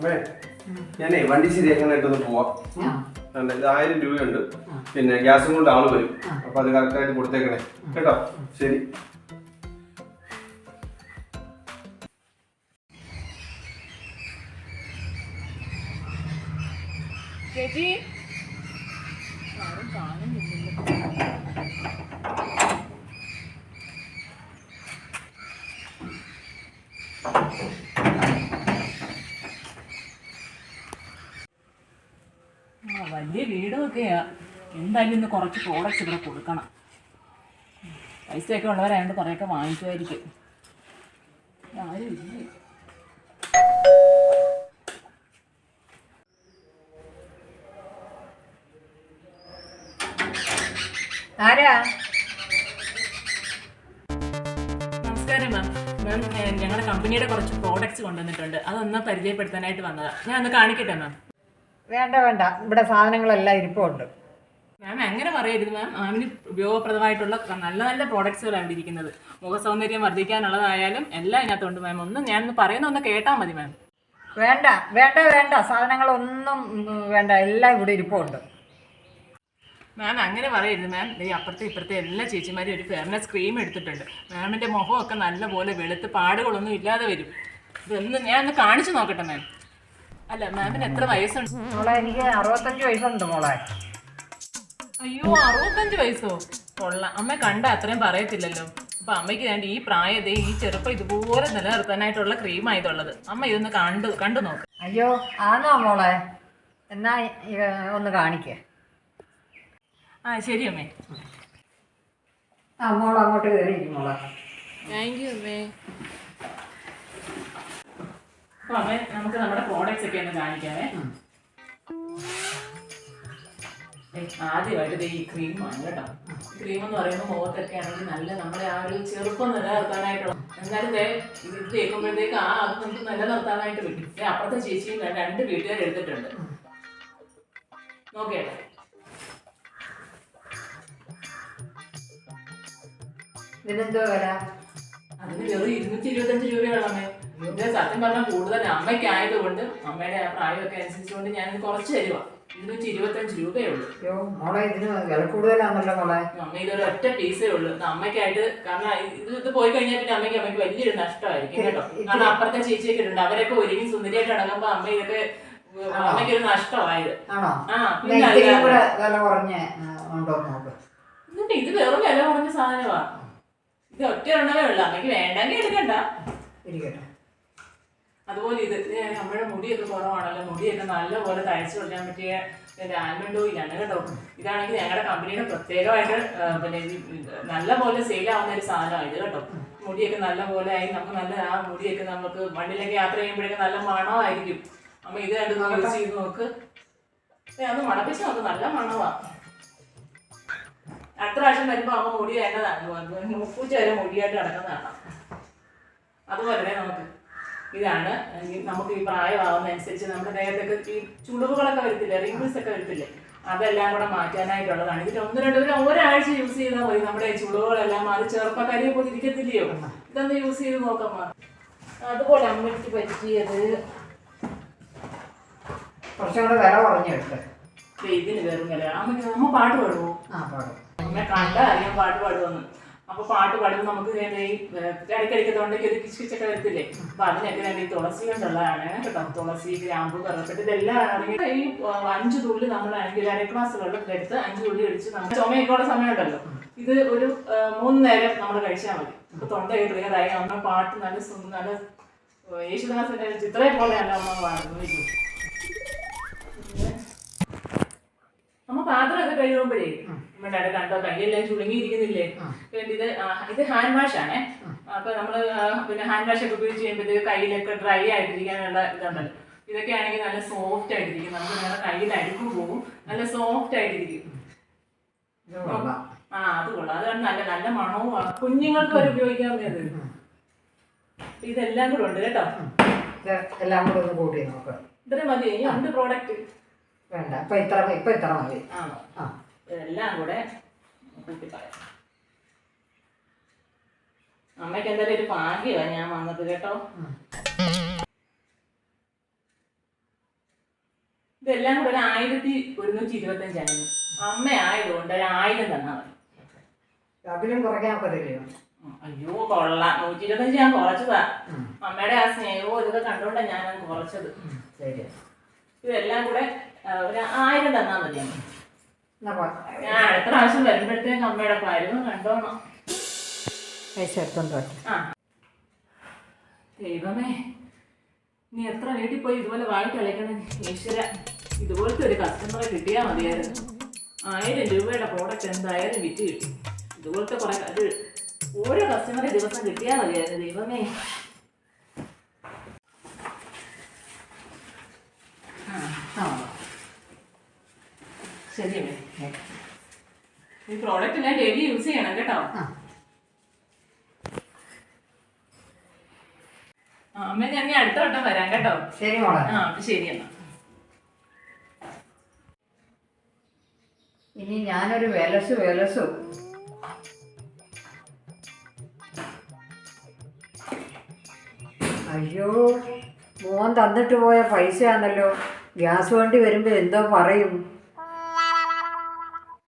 അമ്മേ ഞാനേ വണ്ടി ശരിയാക്കാനായിട്ടൊന്ന് പോവാം. ഉണ്ട്, ഇത് ആയിരം രൂപയുണ്ട്. പിന്നെ ഗ്യാസും കൊണ്ട് ആൾ വരും. അപ്പൊ അത് കറക്റ്റായിട്ട് കൊടുത്തേക്കണേ. കേട്ടോ? ശരി. ചേച്ചി. ആരും കാണുന്നില്ലല്ലോ. ആ വീടും വീടുമൊക്കെയാ. എന്തായാലും ഇന്ന് കുറച്ച് പ്രോഡക്റ്റ് ഇവിടെ കൊടുക്കണം. പൈസയൊക്കെ ഉള്ളവരായതുകൊണ്ട് കുറേയൊക്കെ വാങ്ങിക്കുമായിരിക്കും. ആരും ഇല്ലേ ആരാ? നമസ്കാരം മാം. മാം ഞങ്ങളുടെ കമ്പനിയുടെ കുറച്ച് പ്രോഡക്റ്റ്സ് കൊണ്ടുവന്നിട്ടുണ്ട്. അതൊന്ന് പരിചയപ്പെടുത്താനായിട്ട് വന്നതാണ് ഞാൻ ഒന്ന് കാണിക്കട്ടെ മാം? വേണ്ട വേണ്ട. ഇവിടെ സാധനങ്ങളെല്ലാം ഇരിപ്പുണ്ട്. മാം അങ്ങനെ പറയരുത് മാം മാമിന് ഉപയോഗപ്രദമായിട്ടുള്ള നല്ല നല്ല പ്രോഡക്ട്സുകളാണ് ഇവിടെ ഇരിക്കുന്നത്. മുഖ സൗന്ദര്യം വർദ്ധിക്കാനുള്ളതായാലും എല്ലാം ഇതിനകത്തുണ്ട് മാം ഒന്ന് ഞാൻ പറയുന്ന ഒന്ന് കേട്ടാൽ മതി മാം വേണ്ട വേണ്ട വേണ്ട. സാധനങ്ങളൊന്നും വേണ്ട. എല്ലാം ഇവിടെ ഇരിപ്പുണ്ട്. മാം അങ്ങനെ പറയരുത് മാം ഈ അപ്പുറത്തെ ഇപ്പുറത്തെ എല്ലാ ചേച്ചിമാരും ഒരു ഫെയർനെസ് ക്രീം എടുത്തിട്ടുണ്ട്. മാമിന്റെ മുഖമൊക്കെ നല്ലപോലെ വെളുത്ത് പാടുകളൊന്നും ഇല്ലാതെ വരും. ഇതൊന്ന് ഞാൻ ഒന്ന് കാണിച്ചു നോക്കട്ടെ മാം അല്ല മാമിന് എത്ര വയസ്സുണ്ട്? മോളെ എനിക്ക് അറുപത്തഞ്ച് വയസ്സുണ്ട് മോളെ. അയ്യോ അറുപത്തഞ്ച് വയസ്സോ? കൊള്ളാം അമ്മ കണ്ട അത്രയും പറയത്തില്ലല്ലോ. അപ്പൊ അമ്മയ്ക്ക് വേണ്ടി ഈ പ്രായതേ ഈ ചെറുപ്പം ഇതുപോലെ നിലനിർത്താനായിട്ടുള്ള ക്രീം ആയതുള്ളത് അമ്മ ഇതൊന്ന് കണ്ടു കണ്ടു നോക്ക്. അയ്യോ ആണോ മോളെ? എന്നാ ഒന്ന് കാണിക്കേ. ആ ശരി അമ്മേ. ആ അങ്ങോട്ട് കയറിയിരിക്കും മോളെ. താങ്ക് യു അമ്മേ. അപ്പൊ അമ്മേ നമുക്ക് നമ്മുടെ പ്രോഡക്റ്റ്സ് ഒക്കെ ഒന്ന് കാണിക്കാമേ ആദ്യമായിട്ട് ഈ ക്രീമാണ് കേട്ടോ. ക്രീം എന്ന് പറയുമ്പോൾ മുഖത്തൊക്കെ ആണെങ്കിൽ നല്ല നമ്മുടെ ആ ഒരു ചെറുപ്പം നിലനിർത്താനായിട്ടുള്ള എന്നാലും ദേ ഇത് തേക്കുമ്പോഴത്തേക്ക് ആ അത് നമുക്ക് നിലനിർത്താനായിട്ട് പറ്റും. അപ്പുറത്തെ ചേച്ചിയും രണ്ട് വീട്ടുകാർ എടുത്തിട്ടുണ്ട്. നോക്കേട്ടെ ഇതിനെന്തോ വില? അതിന് വെറും ഇരുന്നൂറ്റി ഇരുപത്തഞ്ച് രൂപയുള്ളമേ ഇത് സത്യം പറഞ്ഞാൽ കൂടുതൽ അമ്മയ്ക്ക് ആയതുകൊണ്ട് അമ്മയുടെ ആ പ്രായമൊക്കെ അനുസരിച്ചുകൊണ്ട് ഞാൻ കുറച്ച് തരുവാ. ഇരുന്നൂറ്റി ഇരുപത്തഞ്ച് രൂപയേ ഉള്ളൂ. അയ്യോ മോളെ ഇതിന് വില കൂടുതലാണല്ലോ മോളെ. അമ്മ ഇതൊരു ഒറ്റ പീസേ ഉള്ളൂ. അമ്മയ്ക്കായിട്ട് കാരണം ഇത് ഇത് പോയി കഴിഞ്ഞാൽ പിന്നെ അമ്മയ്ക്ക് അമ്മയ്ക്ക് വലിയൊരു നഷ്ടമായിരിക്കും കേട്ടോ. കാരണം അപ്പുറത്തെ ചേച്ചിയൊക്കെ ഉണ്ട് അവരൊക്കെ ഒരുങ്ങി സുന്ദരിയായിട്ട് അടങ്ങുമ്പോ അമ്മ ഇതൊക്കെ നഷ്ടമായത്. ആണോ? വില കുറഞ്ഞ് ഉണ്ടോ എന്നിട്ട് ഇത് വെറും വില കുറഞ്ഞ സാധനമാണ് ഇത് ഒറ്റ ഉണ്ടവേ ഉള്ളൂ. അമ്മയ്ക്ക് വേണ്ടെങ്കിൽ എടുക്കണ്ട. ഇരിക്കട്ടെ. അതുപോലെ ഇത് നമ്മുടെ മുടിയൊക്കെ കുറവാണല്ലോ. മുടിയൊക്കെ നല്ലപോലെ തയ്ച്ചു കൊടുക്കാൻ പറ്റിയ ആൽമണ്ട് ഓയിലാണ് കേട്ടോ. ഇതാണെങ്കിൽ ഞങ്ങളുടെ കമ്പനിയുടെ പ്രത്യേകമായിട്ട് പിന്നെ നല്ലപോലെ ആവുന്ന ഒരു സാധനമാണ് ഇത് കേട്ടോ. മുടിയൊക്കെ നല്ല പോലെ ആയി നമുക്ക് നല്ല ആ മുടിയൊക്കെ നമുക്ക് വണ്ടിയിലൊക്കെ യാത്ര ചെയ്യുമ്പോഴൊക്കെ നല്ല മണമായിരിക്കും. അമ്മ ഇത് കണ്ട് യൂസ് ചെയ്ത് നോക്ക്. അത് മണപ്പിച്ച് നോക്ക് നല്ല മണമാണ് അടുത്ത പ്രാവശ്യം വരുമ്പോൾ അമ്മ മുടി തന്നെ മുപ്പൂച്ച വരെ മുടിയായിട്ട് കിടക്കുന്നതാണ് അതുപോലെ തന്നെ നമുക്ക്. ഇതാണ്. നമുക്ക് ഈ പ്രായമാവുന്നതനുസരിച്ച് നമ്മുടെ ദേഹത്തൊക്കെ ഈ ചുളിവുകളൊക്കെ വരത്തില്ലേ? റിങ്കിൾസ് ഒക്കെ വരത്തില്ലേ? അതെല്ലാം കൂടെ മാറ്റാനായിട്ടുള്ളതാണ്. ഇതിൽ ഒന്ന് രണ്ട് പേരും ഒരാഴ്ച യൂസ് ചെയ്താൽ മതി. നമ്മുടെ ഈ ചുളിവുകളെല്ലാം മാറി ചെറുപ്പക്കാരി പോയി ഇരിക്കത്തില്ലയോ? ഇതൊന്ന് യൂസ് ചെയ്ത് നോക്കാം അതുപോലെ അമ്മയ്ക്ക് പറ്റിയത് കുറച്ചും കൂടെ വില കുറഞ്ഞെടുത്ത് ദേ ഇതിന് വെറും വില. അമ്മ പാട്ട് പാടുമോ ആ പാടും. അമ്മ കണ്ട അറിയാം പാട്ട് പാടുമെന്ന് അപ്പൊ പാട്ട് പാടുമ്പോൾ നമുക്ക് ഇടയ്ക്കിടയ്ക്ക് തൊണ്ടയ്ക്ക് ഒരു കിച്ചിച്ചൊക്കെ വരത്തില്ലേ? അപ്പൊ അതിനൊക്കെ വേണ്ടി തുളസി കൊണ്ടുള്ളതാണ് കേട്ടോ. തുളസി ഗ്രാമ്പു കറുപ്പിട്ട് ഇതെല്ലാം ഈ അഞ്ചു തുള്ളി നമ്മളാണെങ്കിൽ അര ഗ്ലാസ് എടുത്ത് അഞ്ച് തുള്ളി ഒഴിച്ച് നമ്മൾ ചുമയൊക്കെ സമയമുണ്ടല്ലോ. ഇത് ഒരു മൂന്ന് നേരം നമ്മൾ കഴിച്ചാൽ മതി. അപ്പൊ തൊണ്ടയൊക്കെ ക്ലിയറായി നമ്മുടെ പാട്ട് നല്ല നല്ല യേശുദാസിന്റെ ചിത്രയെ പോലെയല്ല നമ്മൾ പാടുന്നത്. നമ്മ പാത്രമൊക്കെ കഴിയുമ്പോഴേ നമ്മുടെ അവിടെ കണ്ടോ? കയ്യെല്ലാം ചുളുങ്ങിയിരിക്കുന്നില്ലേ? ഇത് ഇത് ഹാൻഡ് വാഷ് ആണേ. അപ്പൊ നമ്മൾ പിന്നെ ഹാൻഡ് വാഷ് ഒക്കെ ഉപയോഗിച്ച് കഴിയുമ്പോഴത്തേക്ക് കയ്യിലൊക്കെ ഡ്രൈ ആയിട്ടിരിക്കാനുള്ള ഇതുണ്ടല്ലോ. ഇതൊക്കെ ആണെങ്കിൽ നല്ല സോഫ്റ്റ് ആയിട്ടിരിക്കും. നമുക്ക് നമ്മുടെ കയ്യിൽ അഴുക്കും പോകും. നല്ല സോഫ്റ്റ് ആയിട്ടിരിക്കും. ആ അത് കൊള്ളാം. അതാണ് നല്ല നല്ല മണവും കുഞ്ഞുങ്ങൾക്ക് വരെ ഉപയോഗിക്കാൻ പറ്റിയത് ഇതെല്ലാം കൂടെ ഉണ്ട് കേട്ടോ. എല്ലാം കൂടെ ഒന്ന് കൂട്ടി നോക്കാം. ഇത്രയും മതി. ഇനി ഉണ്ട് പ്രോഡക്റ്റ് വേണ്ട. ഇപ്പൊ ഇത്ര ഇപ്പൊ ഇത്ര മതി. ആണോ ആ. ഇതെല്ലാം കൂടെ കൂട്ടി പറയാം. അമ്മയ്ക്ക് എന്തായാലും ഒരു ഭാഗ്യമാണ് ഞാൻ വന്നത് കേട്ടോ. ഇതെല്ലാം കൂടെ ഒരു ആയിരത്തി ഒരുന്നൂറ്റി ഇരുപത്തഞ്ചായിരുന്നു അമ്മ ആയതുകൊണ്ട് ഒരു ആയിരം തന്നാൽ മതി. അതിലും കുറയ്ക്കാൻ പറ്റില്ലയോ? അയ്യോ കൊള്ളാം. നൂറ്റി ഇരുപത്തഞ്ച് ഞാൻ കുറച്ചതാ. അമ്മയുടെ ആ സ്നേഹവും ഇതൊക്കെ കണ്ടുകൊണ്ടാണ് ഞാൻ കുറച്ചത്. ശരി ഇതെല്ലാം കൂടെ ഒരു ആയിരം തന്നാൽ മതി. ഞാൻ അടുത്ത പ്രാവശ്യം വരുമ്പോഴത്തേക്ക് അമ്മയുടെ കാര്യവും കണ്ടോണം. പൈസ എടുത്തോണ്ടോ. ആ. ദൈവമേ നീ എത്ര വീട്ടിൽ പോയി ഇതുപോലെ വായിട്ട് കളിക്കണം ഈശ്വര ഇതുപോലത്തെ ഒരു കസ്റ്റമറെ കിട്ടിയാൽ മതിയായിരുന്നു. ആയിരം രൂപയുടെ പ്രോഡക്റ്റ് എന്തായാലും വിറ്റ് കിട്ടി. ഇതുപോലത്തെ കുറെ അത് ഓരോ കസ്റ്റമറെ ദിവസം കിട്ടിയാൽ മതിയായിരുന്നു. ദൈവമേ ശരി ഈ പ്രോഡക്റ്റ് ഞാൻ ഡെയിലി യൂസ് ചെയ്യണം കേട്ടോ. അമ്മ ഞാൻ ഇനി അടുത്ത വട്ടം വരാം കേട്ടോ. ശരി മോളെ. ആ അപ്പൊ ശരി എന്നാ. ഇനി ഞാനൊരു വിലസു വിലസു. അയ്യോ മോൻ തന്നിട്ട് പോയ പൈസയാണല്ലോ. ഗ്യാസ് വണ്ടി വരുമ്പോൾ എന്തോ പറയും.